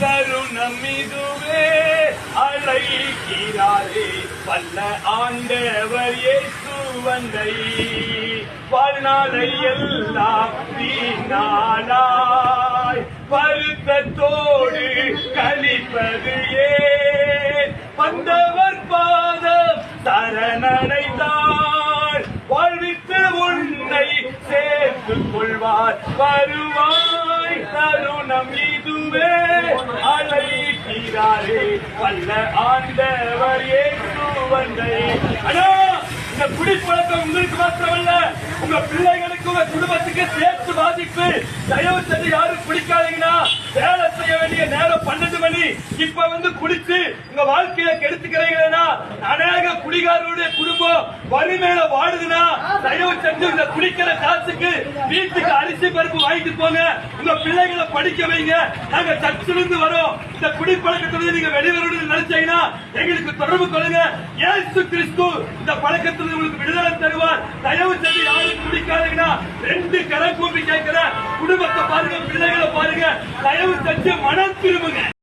தருணம் அழைக்கிறாரே. வல்ல ஆண்டவர் இயேசு வந்தை. வாழ்நாளை எல்லாம் வீணாளாய் வருத்தத்தோடு கழிப்பது ஏன்? வந்தவர் பாதம் தரணடைந்தார் வாழ்வித்து உன்னை சேர்த்துக் கொள்வார். வருவார். அழைக்கிறாரே வல்ல ஆண்டவர் இயேசு வந்தை. அண்ணா இந்த குடிப்பழக்கம் உங்களுக்கு மாத்திரமல்ல. உங்க பிள்ளைகளுக்கு உங்க குடும்பத்துக்கு சேர்த்து பாதிப்பு தயவு செஞ்சு யாரும் குடிக்காதீங்கன்னா வேலை செய்ய வேண்டிய நேரம் பன்னெண்டு மணி. இப்ப வந்து குடிச்சு உங்க வாழ்க்கையில கெடுத்துக்கிறீங்கன்னா வரி மேல வாடுதுன்னா தயவு செஞ்சு இந்த குடிக்கிற காசுக்கு வீட்டுக்கு அரிசி பருப்பு வாங்கிட்டு போங்க. உங்க பிள்ளைகளை படிக்க வைங்க. நாங்க சர்ச்சிலிருந்து வரோம். இந்த குடிப்பழக்கத்திலிருந்து நீங்க வெளிவரணும்னு நினைச்சீங்கன்னா எங்களுக்கு தொடர்பு கொள்ளுங்க. ஏசு கிறிஸ்து இந்த பழக்கத்திலிருந்து உங்களுக்கு விடுதலை தருவார். தயவு செஞ்சு யாரும் குடிக்காதீங்கன்னா ரெண்டு கரை கூப்பி கேட்கிற குடும்பத்தை பாருங்க பிள்ளைகளை பாருங்க. தயவு செஞ்சு மனம் திரும்புங்க.